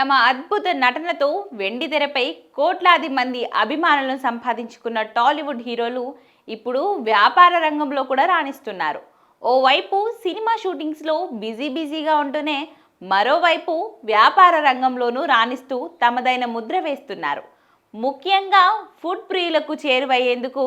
తమ అద్భుత నటనతో వెండి తెరపై కోట్లాది మంది అభిమానులను సంపాదించుకున్న టాలీవుడ్ హీరోలు ఇప్పుడు వ్యాపార రంగంలో కూడా రాణిస్తున్నారు. ఓవైపు సినిమా షూటింగ్స్లో బిజీ బిజీగా ఉంటూనే మరోవైపు వ్యాపార రంగంలోనూ రాణిస్తూ తమదైన ముద్ర వేస్తున్నారు. ముఖ్యంగా ఫుడ్ ప్రియులకు చేరువయ్యేందుకు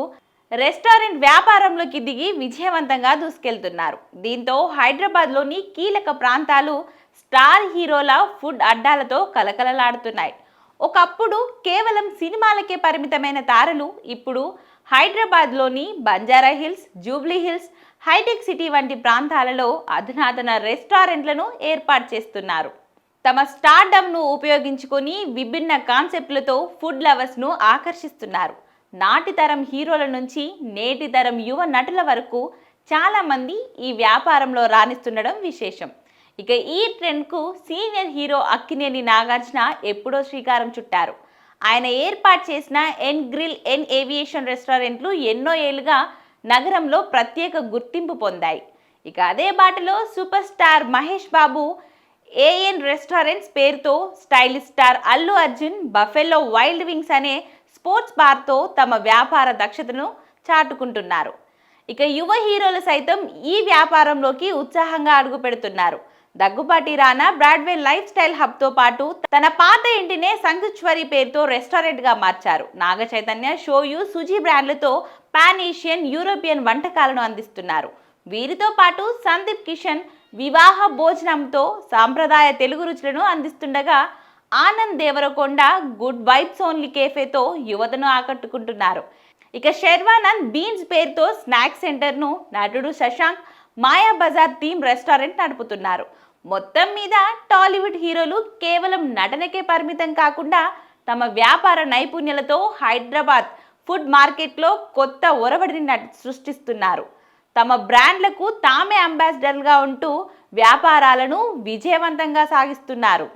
రెస్టారెంట్ వ్యాపారంలోకి దిగి విజయవంతంగా దూసుకెళ్తున్నారు. దీంతో హైదరాబాద్లోని కీలక ప్రాంతాలు స్టార్ హీరోల ఫుడ్ అడ్డాలతో కలకలలాడుతున్నాయి. ఒకప్పుడు కేవలం సినిమాలకే పరిమితమైన తారలు ఇప్పుడు హైదరాబాద్లోని Banjara Hills Jubilee Hills Hitech City వంటి ప్రాంతాలలో అధునాతన రెస్టారెంట్లను ఏర్పాటు చేస్తున్నారు. తమ స్టార్డమ్ను ఉపయోగించుకొని విభిన్న కాన్సెప్ట్లతో ఫుడ్ లవర్స్ను ఆకర్షిస్తున్నారు. నాటి తరం హీరోల నుంచి నేటి తరం యువ నటుల వరకు చాలామంది ఈ వ్యాపారంలో రాణిస్తుండడం విశేషం. ఇక ఈ ట్రెండ్కు సీనియర్ హీరో అక్కినేని నాగార్జున ఎప్పుడో శ్రీకారం చుట్టారు. ఆయన ఏర్పాటు చేసిన ఎన్ గ్రిల్ ఎన్ ఏవియేషన్ రెస్టారెంట్లు ఎన్నో ఏళ్ళుగా నగరంలో ప్రత్యేక గుర్తింపు పొందాయి. ఇక అదే బాటలో super star Mahesh Babu AN restaurants పేరుతో stylish star Allu Arjun Buffalo Wild Wings అనే స్పోర్ట్స్ బార్తో తమ వ్యాపార దక్షతను చాటుకుంటున్నారు. ఇక యువ హీరోలు సైతం ఈ వ్యాపారంలోకి ఉత్సాహంగా అడుగు పెడుతున్నారు. Daggubati Rana Broadway life style హబ్తో పాటు తన పాత ఇంటినే సంకుచ్వరి పేరుతో రెస్టారెంట్గా మార్చారు. నాగ చైతన్య షోయు సుజీ బ్రాండ్లతో పాన్ ఏషియన్ యూరోపియన్ వంటకాలను అందిస్తున్నారు. వీరితో పాటు సందీప్ కిషన్ వివాహ భోజనంతో సాంప్రదాయ తెలుగు రుచులను అందిస్తుండగా Anand Deverakonda Good Vibes Only కేఫేతో యువతను ఆకట్టుకుంటున్నారు. ఇక శర్వానంద్ బీన్స్ పేరుతో స్నాక్ సెంటర్ను నటుడు శశాంక్ మాయా బజార్ థీమ్ రెస్టారెంట్ నడుపుతున్నారు. మొత్తం మీద టాలీవుడ్ హీరోలు కేవలం నటనకే పరిమితం కాకుండా తమ వ్యాపార నైపుణ్యాలతో హైదరాబాద్ ఫుడ్ మార్కెట్లో కొత్త ఒరవడిని సృష్టిస్తున్నారు. తమ బ్రాండ్లకు తామే అంబాసిడర్గా ఉంటూ వ్యాపారాలను విజయవంతంగా సాగిస్తున్నారు.